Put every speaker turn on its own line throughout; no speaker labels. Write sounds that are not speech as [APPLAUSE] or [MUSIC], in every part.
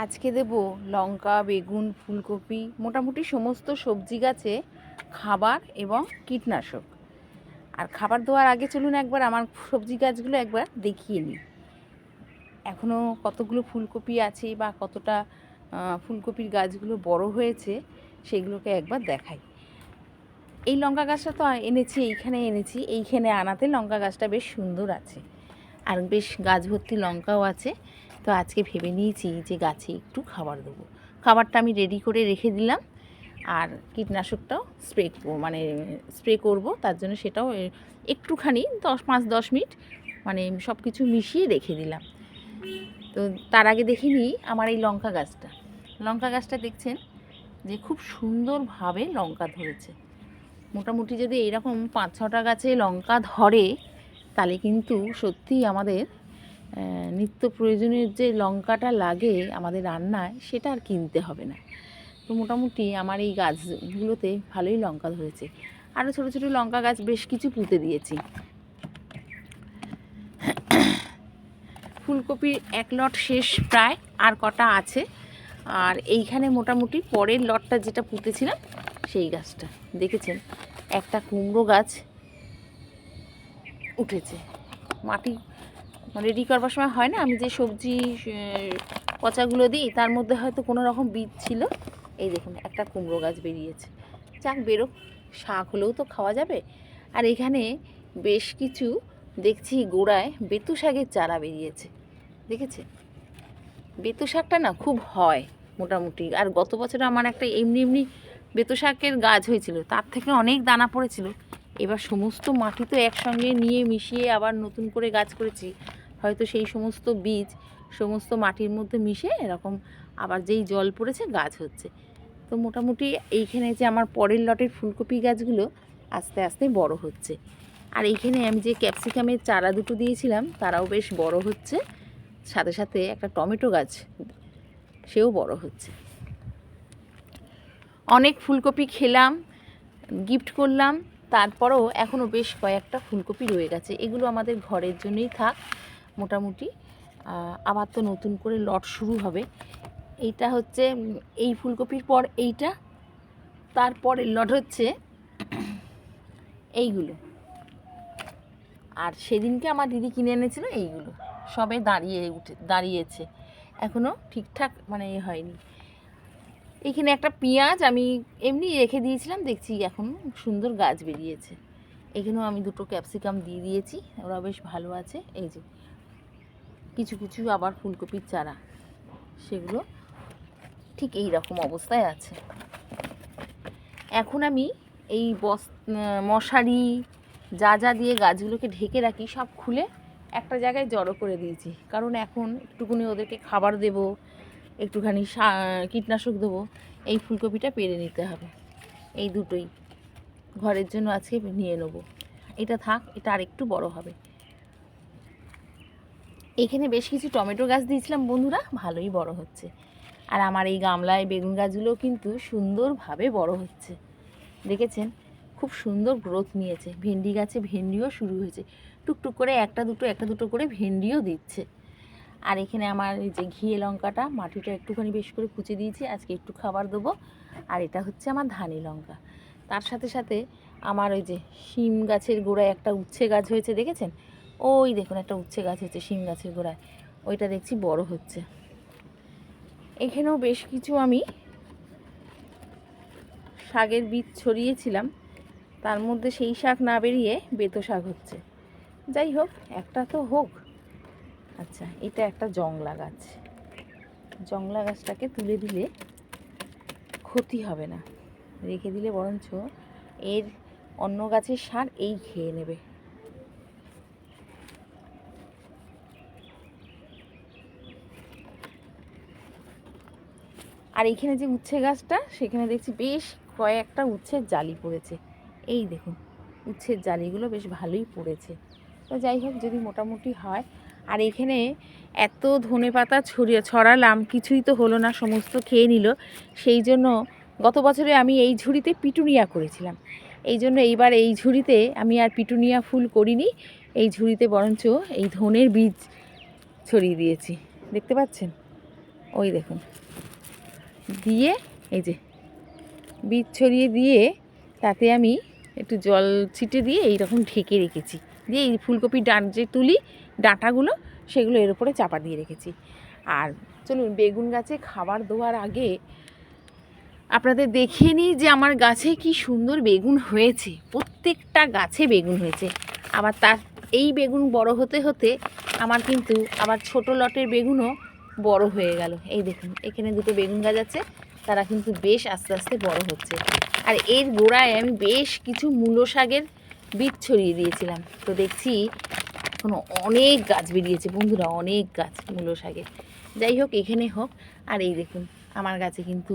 আজকে দেব লঙ্কা, বেগুন, ফুলকপি, মোটামুটি সমস্ত সবজি গাছে খাবার এবং কীটনাশক। আর খাবার দেওয়ার আগে চলুন একবার আমার সবজি গাছগুলো একবার দেখিয়ে নিই। এখনও কতগুলো ফুলকপি আছে বা কতটা ফুলকপির গাছগুলো বড় হয়েছে সেগুলোকে একবার দেখাই। এই লঙ্কা গাছটা তো এনেছি, এইখানে এনেছি, এইখানে আনাতে লঙ্কা গাছটা বেশ সুন্দর আছে। আর বেশ গাছ ভর্তি লঙ্কাও আছে। তো আজকে ভেবে নিয়েছি যে গাছে একটু খাবার দেবো। খাবারটা আমি রেডি করে রেখে দিলাম আর কীটনাশকটাও স্প্রে মানে স্প্রে করব, তার জন্য সেটাও একটুখানি দশ, পাঁচ, দশ মিনিট মানে সব কিছু মিশিয়ে রেখে দিলাম। তো তার আগে দেখে নিই আমার এই লঙ্কা গাছটা। লঙ্কা গাছটা দেখছেন যে খুব সুন্দরভাবে লঙ্কা ধরেছে। মোটামুটি যদি এইরকম পাঁচ, ছটা গাছে লঙ্কা ধরে তাহলে কিন্তু সত্যিই আমাদের নিত্য প্রয়োজনীয় যে লঙ্কাটা লাগে আমাদের রান্নায়, সেটা আর কিনতে হবে না। তো মোটামুটি আমার এই গাছগুলোতে ভালোই লঙ্কা ধরেছে। আরও ছোটো ছোটো লঙ্কা গাছ বেশ কিছু পুঁতে দিয়েছি। ফুলকপির এক লট শেষ প্রায়, আর কটা আছে। আর এইখানে মোটামুটি পরের লটটা যেটা পুঁতেছিলাম, সেই গাছটা। দেখেছেন, একটা কুমড়ো গাছ উঠেছে। মাটি রেডি করবার সময় হয় না। আমি যে সবজি পচাগুলো দিই, তার মধ্যে হয়তো কোনো রকম বীজ ছিল। এই দেখুন, একটা কুমড়ো গাছ বেরিয়েছে। যাক বেরো শাক হলেও তো খাওয়া যাবে। আর এখানে বেশ কিছু দেখছি গোড়ায় বেতু শাকের চারা বেরিয়েছে। দেখেছে? বেতু শাকটা না খুব হয় মোটামুটি। আর গত বছর আমার একটা এমনি এমনি বেতু শাকের গাছ হয়েছিল, তার থেকে অনেক দানা পড়েছিল। এবার সমস্ত মাটি তো একসঙ্গে নিয়ে মিশিয়ে আবার নতুন করে গাছ করেছি। হয়তো সেই সমস্ত বীজ সমস্ত মাটির মধ্যে মিশে এরকম আবার যেই জল পড়েছে গাছ হচ্ছে। তো মোটামুটি এইখানে যে আমার পরের লটের ফুলকপি গাছগুলো আস্তে আস্তে বড় হচ্ছে। আর এইখানে আমি যে ক্যাপসিকামের চারা দুটো দিয়েছিলাম, তারাও বেশ বড় হচ্ছে। সাথে সাথে একটা টমেটো গাছ, সেও বড় হচ্ছে। অনেক ফুলকপি খেলাম, গিফট করলাম। তারপরেও এখনও বেশ কয়েকটা ফুলকপি রয়ে গেছে। এগুলো আমাদের ঘরের জন্যই থাক, মোটামুটি। আবার তো নতুন করে লট শুরু হবে। এইটা হচ্ছে এই ফুলকপির পর এইটা তারপরের লট হচ্ছে এইগুলো। আর সেদিনকে আমার দিদি কিনে এনেছিল এইগুলো। সবে দাঁড়িয়ে উঠে, দাঁড়িয়েছে। এখনও ঠিকঠাক মানে এ হয়নি। এখানে একটা পেঁয়াজ আমি এমনি রেখে দিয়েছিলাম, দেখছি এখন সুন্দর গাছ বেরিয়েছে। এখানেও আমি দুটো ক্যাপসিকাম দিয়ে দিয়েছি, ওরা বেশ ভালো আছে। এই যে, কিছু কিছু আবার ফুলকপির চারা, সেগুলো ঠিক এই রকম অবস্থায় আছে। এখন আমি এই বস মশারি, যা যা দিয়ে গাছগুলোকে ঢেকে রাখি, সব খুলে একটা জায়গায় জড়ো করে দিয়েছি। কারণ এখন একটুকুনি ওদেরকে খাবার দেবো একটুখানি কীটনাশক দেবো। এই ফুলকপিটা পেরে নিতে হবে। এই দুটোই। ঘরের জন্য আজকে নিয়ে নেব। এটা থাক, এটা আর একটু বড় হবে। এখানে বেশ কিছু টমেটো গাছ দিয়েছিলাম বন্ধুরা, ভালোই বড় হচ্ছে। আর আমার এই গামলায় বেগুন গাছগুলো কিন্তু সুন্দরভাবে বড় হচ্ছে। দেখেছেন? খুব সুন্দর গ্রোথ নিয়েছে। ভেন্ডি গাছে ভেন্ডিও শুরু হয়েছে। টুকটুক করে একটা দুটো একটা দুটো করে ভেন্ডিও দিচ্ছে। আর এখানে আমার এই যে ঘিয়ে লঙ্কাটা, মাটিটা একটুখানি বেশ করে কুচে দিয়েছি, আজকে একটু খাবার দেবো। আর এটা হচ্ছে আমার ধানি লঙ্কা। তার সাথে সাথে আমার ওই যে শিম গাছের গোড়ায় একটা উচ্ছে গাছ হয়েছে, দেখেছেন? ওই দেখুন, একটা উচ্ছে গাছ হয়েছে শিম গাছের গোড়ায়। ওইটা দেখছি বড় হচ্ছে। এখানেও বেশ কিছু আমি শাকের বীজ ছড়িয়েছিলাম। তার মধ্যে সেই শাক না বেরিয়ে বেতো শাক হচ্ছে। যাই হোক, একটা তো হোক। আচ্ছা এটা একটা জংলা গাছ। জংলা গাছটাকে তুলে দিলে ক্ষতি হবে না। রেখে দিলে বরঞ্চ এর অন্য গাছের সার এই খেয়ে নেবে। আর এখানে যে উচ্ছে গাছটা, সেখানে দেখছি বেশ কয়েকটা উচ্ছের জালি পড়েছে। এই দেখুন, উচ্ছের জালিগুলো বেশ ভালোই পড়েছে। তো যাই হোক, যদি মোটামুটি হয় আর এখানে এত ধনে পাতা ছড়িয়ে ছড়ালাম, কিছুই তো হলো না, সমস্ত খেয়ে নিল। সেই জন্য গত বছরে আমি এই ঝুড়িতে পিটুনিয়া করেছিলাম। এই জন্য এইবার এই ঝুড়িতে আমি আর পিটুনিয়া ফুল করিনি, এই ঝুড়িতে বরঞ্চ এই ধনের বীজ ছড়িয়ে দিয়েছি। দেখতে পাচ্ছেন? ওই দেখুন। দিয়ে এই যে বীজ ছড়িয়ে দিয়ে তাতে আমি একটু জল ছিটে দিয়ে এইরকম ঢেকে রেখেছি। দিয়ে এই ফুলকপির ডাঁট যে তুলি, ডাঁটাগুলো, সেগুলো এর উপরে চাপা দিয়ে রেখেছি। আর চলুন, বেগুন গাছে খাবার দেওয়ার আগে আপনাদের দেখিয়ে নিই যে আমার গাছে কি সুন্দর বেগুন হয়েছে। প্রত্যেকটা গাছে বেগুন হয়েছে। আবার তার, এই বেগুন বড় হতে হতে আমার কিন্তু আবার ছোট লটের বেগুনও বড় হয়ে গেল। এই দেখুন, এখানে দুটো বেগুন গাছ আছে, তারা কিন্তু বেশ আস্তে আস্তে বড় হচ্ছে। আর এর গোড়ায় আমি বেশ কিছু মূলো শাকের বীজ ছড়িয়ে দিয়েছিলাম। তো দেখছি এখনও অনেক গাছ বেরিয়েছে বন্ধুরা, অনেক গাছ মূলো শাকের যাই হোক, এখানে হোক। আর এই দেখুন, আমার গাছে কিন্তু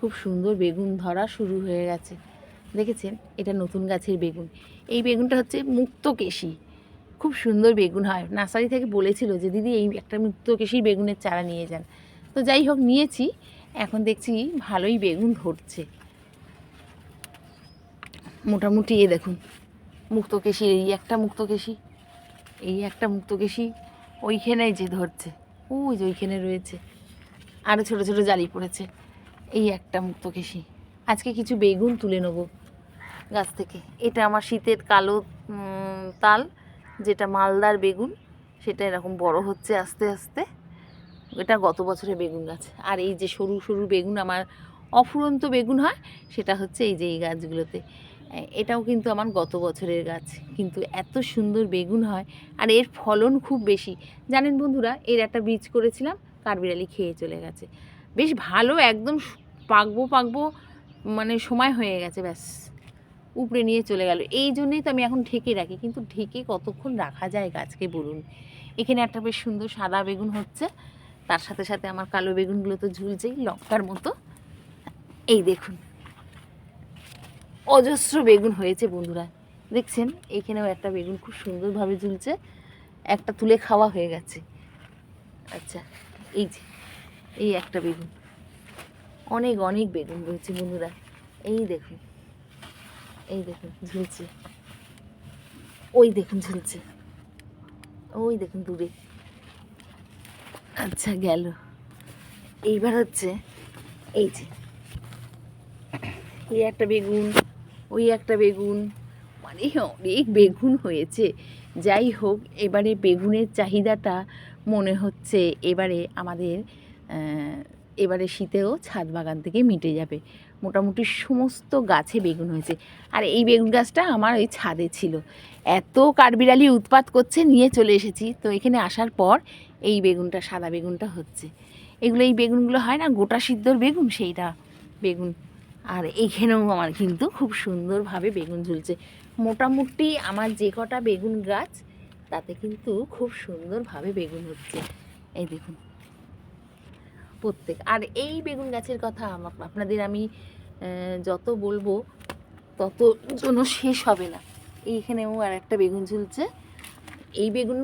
খুব সুন্দর বেগুন ধরা শুরু হয়ে গেছে। দেখেছেন? এটা নতুন গাছের বেগুন। এই বেগুনটা হচ্ছে মুক্তকেশী খুব সুন্দর বেগুন হয়। নার্সারি থেকে বলেছিল যে, দিদি, এই একটা মুক্তকেশীর বেগুনের চারা নিয়ে যান। তো যাই হোক, নিয়েছি। এখন দেখছি ভালোই বেগুন ধরছে। মোটামুটি এ দেখুন মুক্তকেশী এই একটা মুক্তকেশী এই একটা মুক্তকেশী ওইখানে যে ধরছে, ওই যে ওইখানে রয়েছে আরও ছোট ছোট জালি পড়েছে, এই একটা মুক্তকেশী আজকে কিছু বেগুন তুলে নেব গাছ থেকে। এটা আমার শীতের কালো তাল, যেটা মালদার বেগুন, সেটা এরকম বড় হচ্ছে আস্তে আস্তে। এটা গত বছরের বেগুন গাছ। আর এই যে সরু সরু বেগুন, আমার অফুরন্ত বেগুন হয়, সেটা হচ্ছে এই যে এই গাছগুলোতে। এটাও কিন্তু আমার গত বছরের গাছ। কিন্তু এত সুন্দর বেগুন হয় আর এর ফলন খুব বেশি। জানেন বন্ধুরা, এর একটা বীজ করেছিলাম, কাঠবিড়ালি খেয়ে চলে গেছে। বেশ ভালো, একদম পাকবো পাকবো মানে সময় হয়ে গেছে, ব্যাস। উপড়ে নিয়ে চলে গেল। এই জন্যই তো আমি এখন ঢেকে রাখি, কিন্তু ঢেকে কতক্ষণ রাখা যায় গাছকে বলুন? এখানে একটা বেশ সুন্দর সাদা বেগুন হচ্ছে। তার সাথে সাথে আমার কালো বেগুনগুলো তো ঝুলছেই লঙ্কার মতো। এই দেখুন অজস্র বেগুন হয়েছে বন্ধুরা। দেখছেন, এখানেও একটা বেগুন খুব সুন্দরভাবে ঝুলছে। একটা তুলে খাওয়া হয়ে গেছে। আচ্ছা এই যে, এই একটা বেগুন। অনেক অনেক বেগুন রয়েছে বন্ধুরা। এই দেখুন এই দেখুন, ঝুলছে। ওই দেখুন, ঝুলছে। ওই দেখুন দূরে। আচ্ছা গেল। এইবার হচ্ছে, এই যে, এই একটা বেগুন। ওই একটা বেগুন। মানে অনেক বেগুন হয়েছে। যাই হোক, এবারে বেগুনের চাহিদাটা মনে হচ্ছে এবারে আমাদের এবারে শীতেও ছাদ বাগান থেকে মিটে যাবে। মোটামুটি সমস্ত গাছে বেগুন হয়েছে। আর এই বেগুন গাছটা আমার ওই ছাদে ছিল। এত কাঠবিড়ালি উৎপাত করছে, নিয়ে চলে এসেছি। তো এখানে আসার পর এই বেগুনটা, সাদা বেগুনটা হচ্ছে। এগুলো, এই বেগুনগুলো হয় না, গোটা সিদ্ধর বেগুন, সেইটা বেগুন। আর এইখানেও আমার কিন্তু খুব সুন্দরভাবে বেগুন ঝুলছে। মোটামুটি আমার যে কটা বেগুন গাছ, তাতে কিন্তু খুব সুন্দরভাবে বেগুন হচ্ছে। এই দেখুন। প্রত্যেক আর এই বেগুন গাছের কথা আপনাদের আমি যত বলব, তত জন্য শেষ হবে না। এইখানেও আর একটা বেগুন ঝুলছে। এই বেগুন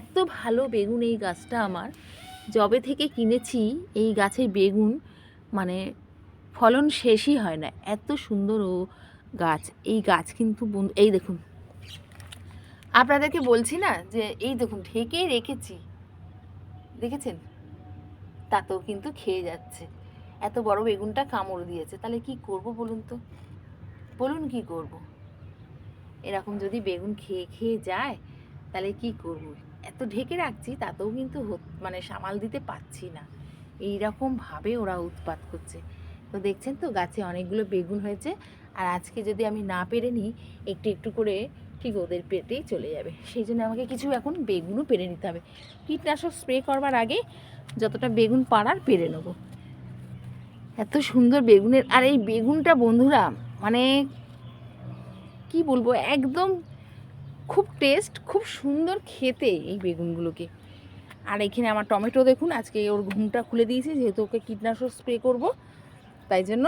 এত ভালো বেগুন এই গাছটা আমার। জবে থেকে কিনেছি এই গাছের বেগুন মানে ফলন শেষই হয় না। এত সুন্দর ও গাছ। এই গাছ কিন্তু এই দেখুন। আপনাদেরকে বলছি না যে, এই দেখুন ঢেকে রেখেছি। দেখেছেন? তাতেও কিন্তু খেয়ে যাচ্ছে। এত বড় বেগুনটা কামড় দিয়েছে। তাহলে কি করব বলুন তো? বলুন কি করব? এরকম যদি বেগুন খেয়ে খেয়ে যায়, তাহলে কি করব? এত ঢেকে রাখছি, তাতেও কিন্তু মানে সামাল দিতে পারছি না। এই রকম ওরা উৎপাত করছে। তো দেখছেন তো গাছে অনেকগুলো বেগুন হয়েছে। আর আজকে যদি আমি না পেরে নিই, একটু একটু করে ঠিক ওদের পেটেই চলে যাবে। সেই জন্য আমাকে কিছু এখন বেগুনও পেরে নিতে হবে। কীটনাশক স্প্রে করবার আগে যতটা বেগুন পাড়ার পেরে নেব। এত সুন্দর বেগুনের, আর এই বেগুনটা বন্ধুরা মানে কি বলব, একদম খুব টেস্ট, খুব সুন্দর খেতে এই বেগুনগুলোকে। আর এখানে আমার টমেটো দেখুন, আজকে ওর ঘুমটা খুলে দিয়েছি, যেহেতু ওকে কীটনাশক স্প্রে করব। তাই জন্য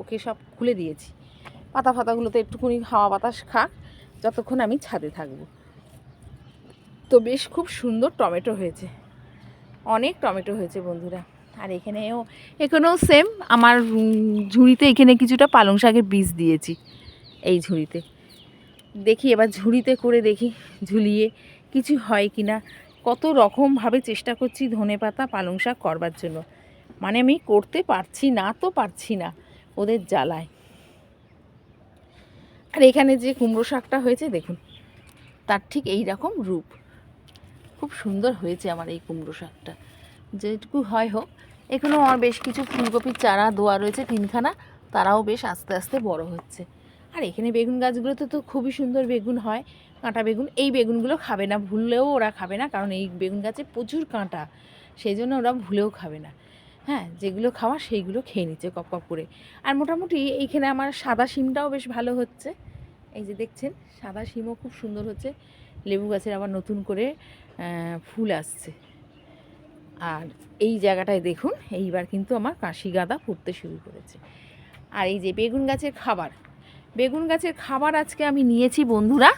ওকে সব খুলে দিয়েছি। পাতা ফাতাগুলোতে একটুখানি হাওয়া বাতাস খাক, যতক্ষণ আমি ছাদে থাকব। তো বেশ খুব সুন্দর টমেটো হয়েছে। অনেক টমেটো হয়েছে বন্ধুরা। আর এখানেও এখানেও সেম আমার ঝুড়িতে এখানে কিছুটা পালং শাকের বীজ দিয়েছি, এই ঝুড়িতে। দেখি, এবার ঝুড়িতে করে দেখি, ঝুলিয়ে কিছু হয় কি না কত রকমভাবে চেষ্টা করছি ধনে পাতা পালং শাক করবার জন্য। মানে আমি করতে পারছি না, তো পারছি না ওদের জ্বালায়। আর এখানে যে কুমড়ো শাকটা হয়েছে, দেখুন, তার ঠিক এই রকম রূপ। খুব সুন্দর হয়েছে আমার এই কুমড়ো শাকটা। যেটুকু হয় হোক এখানেও আমার বেশ কিছু ফুলকপির চারা, দোয়া রয়েছে, তিনখানা, তারাও বেশ আস্তে আস্তে বড় হচ্ছে। আর এখানে বেগুন গাছগুলোতে তো খুবই সুন্দর বেগুন হয়, কাঁটা বেগুন, এই বেগুনগুলো খাবে না, ভুললেও ওরা খাবে না, কারণ এই বেগুন গাছে প্রচুর কাঁটা সেই জন্য ওরা ভুলেও খাবে না। হ্যাঁ যেগুলো খাওয়া সেইগুলো খেয়ে নিচ্ছে কপ কপ করে। আর মোটামুটি এইখানে আমার সাদা শিমটাও বেশ ভালো হচ্ছে। এই যে দেখছেন, সাদা শিমও খুব সুন্দর হচ্ছে। লেবু গাছের আবার নতুন করে ফুল আসছে। আর এই জায়গাটায় দেখুন, এইবার কিন্তু আমার কাশি গাঁদা ফুটতে শুরু করেছে। আর এই যে বেগুন গাছের খাবার, বেগুন গাছের খাবার আজকে আমি নিয়েছি বন্ধুরা,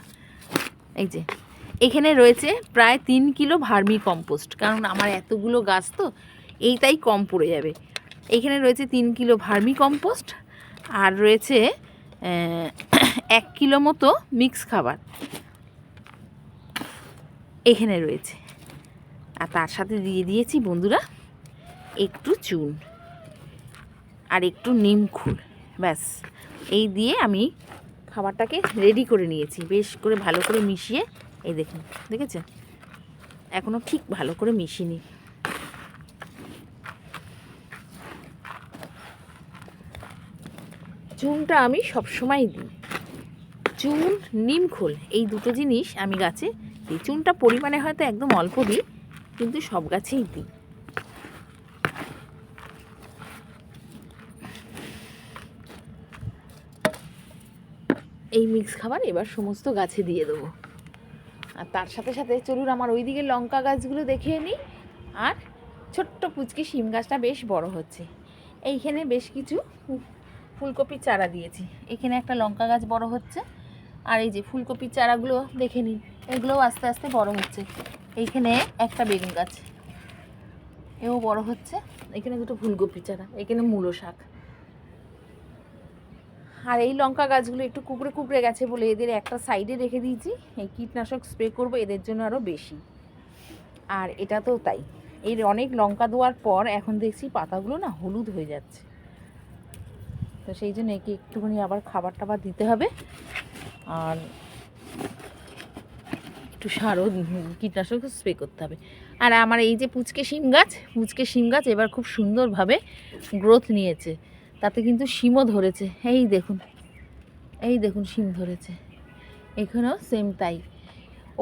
এই যে, এখানে রয়েছে প্রায় তিন কিলো ভার্মি কম্পোস্ট। কারণ আমার এতগুলো গাছ তো এইটাই কম পড়ে যাবে। এখানে রয়েছে তিন কিলো ভার্মি কম্পোস্ট আর রয়েছে এক কিলো মতো মিক্স খাবার। এখানে রয়েছে। আর তার সাথে দিয়ে দিয়েছি বন্ধুরা, একটু চুন আর একটু নিমখুল ব্যাস, এই দিয়ে আমি খাবারটাকে রেডি করে নিয়েছি। বেশ করে ভালো করে মিশিয়ে, এই দেখুন, দেখেছেন? এখনও ঠিক ভালো করে মিশিনি। চুনটা আমি সবসময় দিই। চুন নিমখোল এই দুটো জিনিস আমি গাছে দিই। চুনটা পরিমাণে হয়তো একদম অল্প দিই, কিন্তু সব গাছেই দিই। এই মিক্স খাবার এবার সমস্ত গাছে দিয়ে দেবো। আর তার সাথে সাথে চলুন আমার ওই দিকে লঙ্কা গাছগুলো দেখিয়ে নিই। আর ছোট্ট পুচকি শিম গাছটা বেশ বড় হচ্ছে। এইখানে বেশ কিছু ফুলকপির চারা দিয়েছি। এখানে একটা লঙ্কা গাছ বড় হচ্ছে। আর এই যে ফুলকপির চারাগুলো দেখে নিন, এগুলোও আস্তে আস্তে বড় হচ্ছে। এইখানে একটা বেগুন গাছ, এও বড় হচ্ছে। এখানে দুটো ফুলকপি চারা, এখানে মূলো শাক। আর এই লঙ্কা গাছগুলো একটু কুকড়ে কুকড়ে গেছে বলে এদের একটা সাইডে রেখে দিয়েছি। এই কীটনাশক স্প্রে করব, এদের জন্য আরও বেশি। আর এটা তো তাই। এর অনেক লঙ্কা দেওয়ার পর এখন দেখছি পাতাগুলো না হলুদ হয়ে যাচ্ছে। তো সেই জন্য একে একটুখানি আবার খাবার টাবার দিতে হবে। আর একটু সারও কীটনাশক স্প্রে করতে হবে। আর আমার এই যে পুচকে শিম গাছ, পুচকে শিম গাছ এবার খুব সুন্দরভাবে গ্রোথ নিয়েছে। তাতে কিন্তু শিমও ধরেছে। এই দেখুন এই দেখুন শিম ধরেছে। এখানেও সেম তাই।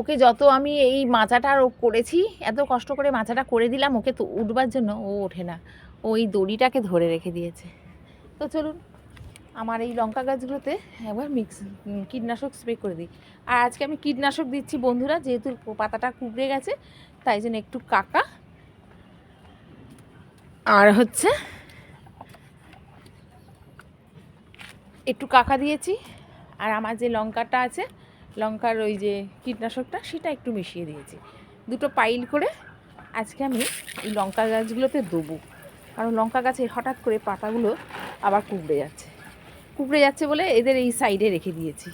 ওকে যত আমি এই মাচাটা ও করেছি, এত কষ্ট করে মাচাটা করে দিলাম, ওকে তো উঠবার জন্য ও ওঠে না। ও এই দড়িটাকে ধরে রেখে দিয়েছে। তো চলুন আমার এই লঙ্কা গাছগুলোতে একবার মিক্স কীটনাশক স্প্রে করে দিই। আর আজকে আমি কীটনাশক দিচ্ছি বন্ধুরা, যেহেতু পাতাটা কুকড়ে গেছে, তাই জন্য একটু কাকা। আর হচ্ছে একটু কাকা দিয়েছি। আর আমার যে লঙ্কাটা আছে, লঙ্কার ওই যে কীটনাশকটা, সেটা একটু মিশিয়ে দিয়েছি। দুটো পাইল করে আজকে আমি এই লঙ্কা গাছগুলোতে দেবো। কারণ লঙ্কা গাছের হঠাৎ করে পাতাগুলো আবার কুকড়ে যাচ্ছে। কুকড়ে যাচ্ছে বলে এদের এই সাইডে রেখে দিয়েছি।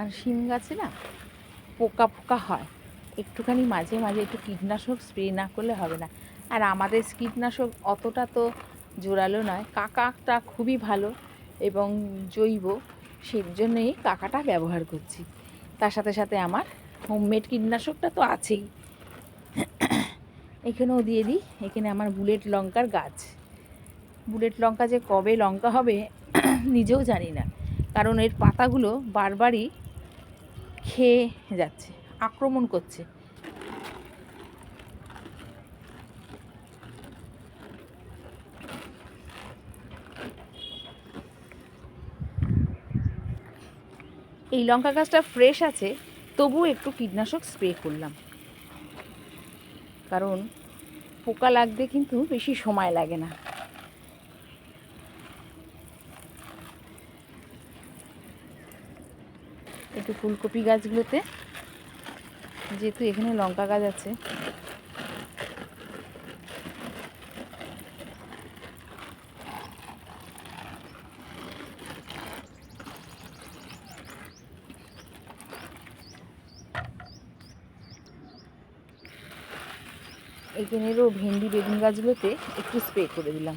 আর শিম গাছে না পোকা পোকা হয়। একটুখানি মাঝে মাঝে একটু কীটনাশক স্প্রে না করলে হবে না। আর আমাদের কীটনাশক অতটা তো জোরালো নয়। কাকাটা খুবই ভালো এবং জৈব। সেই জন্যই কাকাটা ব্যবহার করছি। তার সাথে সাথে আমার হোমমেড কীটনাশকটা তো আছেই। এখানেও দিয়ে দিই। এখানে আমার বুলেট লঙ্কার গাছ। বুলেট লঙ্কা যে কবে লঙ্কা হবে [CLEARS THROAT] নিজেও জানি না। কারণ এর পাতাগুলো বারবারই খেয়ে যাচ্ছে, আক্রমণ করছে। এই লঙ্কা গাছটা ফ্রেশ আছে, তবুও একটু কীটনাশক স্প্রে করলাম। কারণ পোকা লাগতে কিন্তু বেশি সময় লাগে না। একটু ফুলকপি গাছগুলোতে, যেহেতু এখানে লঙ্কা গাছ আছে এখানেরও ভেন্ডি বেগুন গাছগুলোতে একটু স্প্রে করে দিলাম।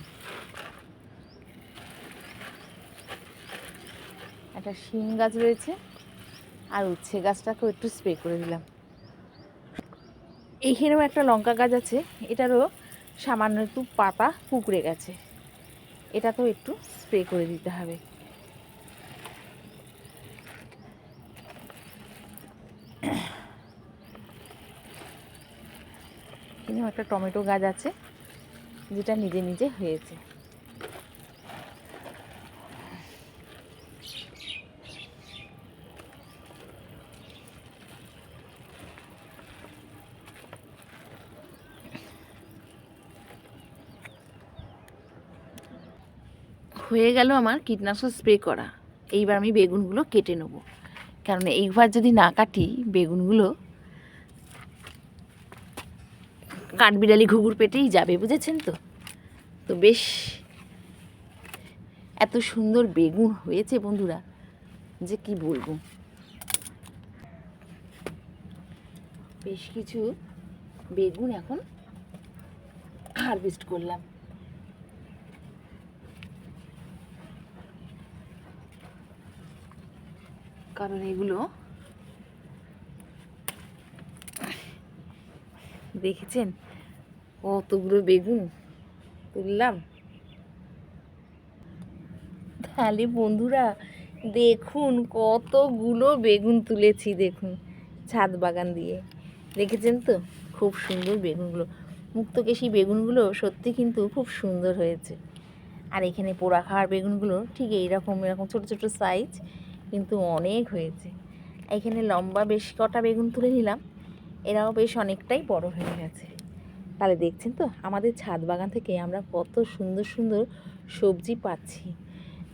একটা শিম গাছ রয়েছে আর উচ্ছে গাছটাকেও একটু স্প্রে করে দিলাম। এইখানেও একটা লঙ্কা গাছ আছে, এটারও সামান্য একটু পাতা কুকড়ে গেছে। এটাতেও একটু স্প্রে করে দিতে হবে এখানেও একটা টমেটো গাছ আছে, যেটা নিজে নিজে হয়েছে। হয়ে গেল আমার কীটনাশক স্প্রে করা। এইবার আমি বেগুনগুলো কেটে নেব। কারণ এইবার যদি না কাটি, বেগুনগুলো কাঠবিড়ালি ঘুঘুর পেটেই যাবে, বুঝেছেন তো? তো বেশ, এত সুন্দর বেগুন হয়েছে বন্ধুরা, যে কি বলব? বেশ কিছু বেগুন এখন হারভেস্ট করলাম। কারণ এগুলো দেখেছেন? কতগুলো বেগুন তুললাম। তাহলে বন্ধুরা, দেখুন কতগুলো বেগুন তুলেছি, দেখুন, ছাদ বাগান দিয়ে। দেখেছেন তো? খুব সুন্দর বেগুনগুলো। মুক্তকেশী বেগুনগুলো সত্যি কিন্তু খুব সুন্দর হয়েছে। আর এখানে পোড়া খাওয়ার বেগুনগুলো ঠিক এইরকম, এরকম ছোটো ছোটো সাইজ কিন্তু অনেক হয়েছে। এখানে লম্বা বেশ কটা বেগুন তুলে নিলাম। এরাও বেশ অনেকটাই বড় হয়ে গেছে। তাহলে দেখছেন তো, আমাদের ছাদ বাগান থেকে আমরা কত সুন্দর সুন্দর সবজি পাচ্ছি,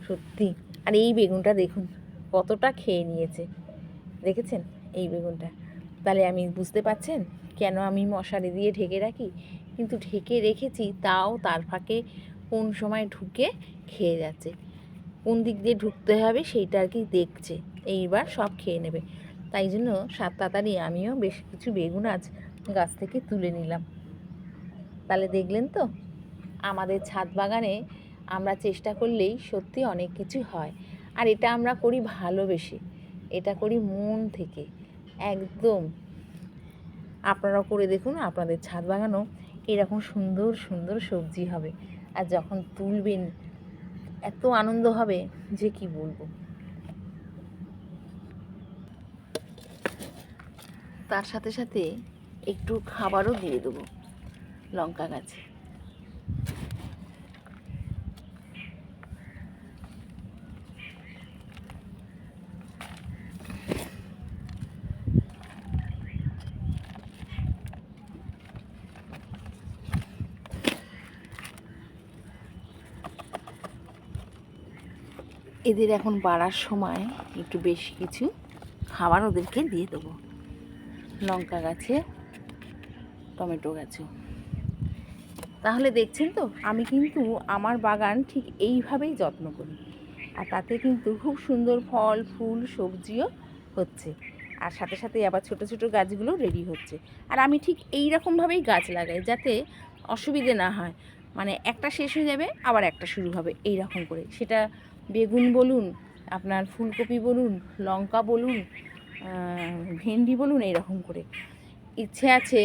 সত্যি। আর এই বেগুনটা দেখুন, কতটা খেয়ে নিয়েছে। দেখেছেন? এই বেগুনটা। তাহলে আমি, বুঝতে পারছেন? কেন আমি মশারি দিয়ে ঢেকে রাখি? কিন্তু ঢেকে রেখেছি, তাও তার ফাঁকে কোন সময় ঢুকে খেয়ে যাচ্ছে। কোন দিক দিয়ে ঢুকতে হবে সেইটা আর কি দেখছে। এইবার সব খেয়ে নেবে। তাই জন্য সাত তাড়াতাড়ি আমিও বেশ কিছু বেগুন আজ গাছ থেকে তুলে নিলাম। তাহলে দেখলেন তো? আমাদের ছাদ বাগানে আমরা চেষ্টা করলেই সত্যি অনেক কিছু হয়। আর এটা আমরা করি ভালোবেসে। এটা করি মন থেকে। একদম। আপনারাও করে দেখুন, আপনাদের ছাদ বাগানও এরকম সুন্দর সুন্দর সবজি হবে। আর যখন তুলবেন, এত আনন্দ হবে যে কি বলব। তার সাথে সাথে একটু খাবারও দিয়ে দেবো। লঙ্কা গাছে। এদের এখন বাড়ার সময় একটু বেশ কিছু খাবার ওদেরকে দিয়ে দেবো। লঙ্কা গাছে, টমেটো গাছে। তাহলে দেখছেন তো, আমি কিন্তু আমার বাগান ঠিক এইভাবেই যত্ন করি। আর তাতে কিন্তু খুব সুন্দর ফল, ফুল, সবজিও হচ্ছে। আর সাথে সাথে আবার ছোট ছোট গাছগুলো রেডি হচ্ছে। আর আমি ঠিক এই রকমভাবেই গাছ লাগাই যাতে অসুবিধে না হয়। মানে একটা শেষ হয়ে যাবে, আবার একটা শুরু হবে এই রকম করে। সেটা বেগুন বলুন, আপনার ফুলকপি বলুন, লঙ্কা বলুন ভেন্ডি বলুন, এইরকম করে। ইচ্ছে আছে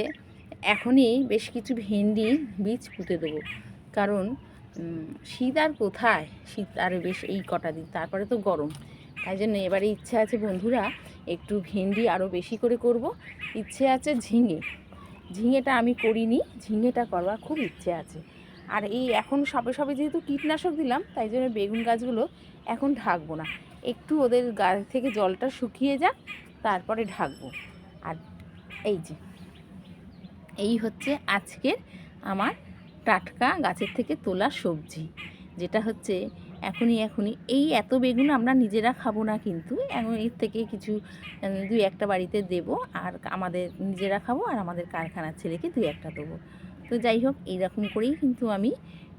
এখনই বেশ কিছু ভেন্ডি বীজ পুঁতে দেবো। কারণ শীত আর কোথায়? শীত আর বেশ এই কটা দিন, তারপরে তো গরম। তাই জন্য এবারে ইচ্ছে আছে বন্ধুরা, একটু ভেন্ডি আরও বেশি করে করব। ইচ্ছে আছে ঝিঙে। ঝিঙেটা আমি করিনি, ঝিঙেটা করবার খুব ইচ্ছে আছে। আর এই এখন সবে সবে যেহেতু কীটনাশক দিলাম, তাই জন্য বেগুন গাছগুলো এখন ঢাকবো না। একটু ওদের গাছ থেকে জলটা শুকিয়ে যাক, তারপরে ঢাকবো। আর এই যে এই হচ্ছে আজকের আমার টাটকা গাছের থেকে তোলা সবজি। যেটা হচ্ছে এখনই এখনই। এই এত বেগুন আমরা নিজেরা খাব না কিন্তু, এখন এর থেকে কিছু দুই একটা বাড়িতে দেব আর আমাদের নিজেরা খাব আর আমাদের কারখানার ছেলেকে দুই একটা দেবো। তো যাই হোক, এইরকম করেই কিন্তু আমি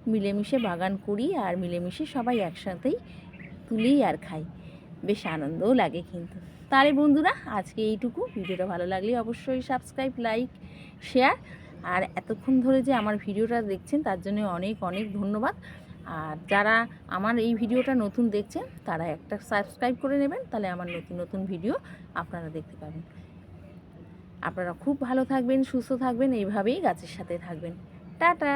মিলেমিশে বাগান করি আর মিলেমিশে সবাই একসাথেই তুলি আর খাই। বেশ আনন্দও লাগে কিন্তু। তাহলে বন্ধুরা, আজকে এইটুকু। ভিডিওটা ভালো লাগলে অবশ্যই সাবস্ক্রাইব, লাইক শেয়ার আর এতক্ষণ ধরে যে আমার ভিডিওটা দেখছেন, তার জন্য অনেক অনেক ধন্যবাদ। আর যারা আমার এই ভিডিওটা নতুন দেখছেন, তারা একটা সাবস্ক্রাইব করে নেবেন, তাহলে আমার নতুন নতুন ভিডিও আপনারা দেখতে পাবেন। আপনারা খুব ভালো থাকবেন, সুস্থ থাকবেন, এইভাবেই গাছের সাথে থাকবেন। টাটা!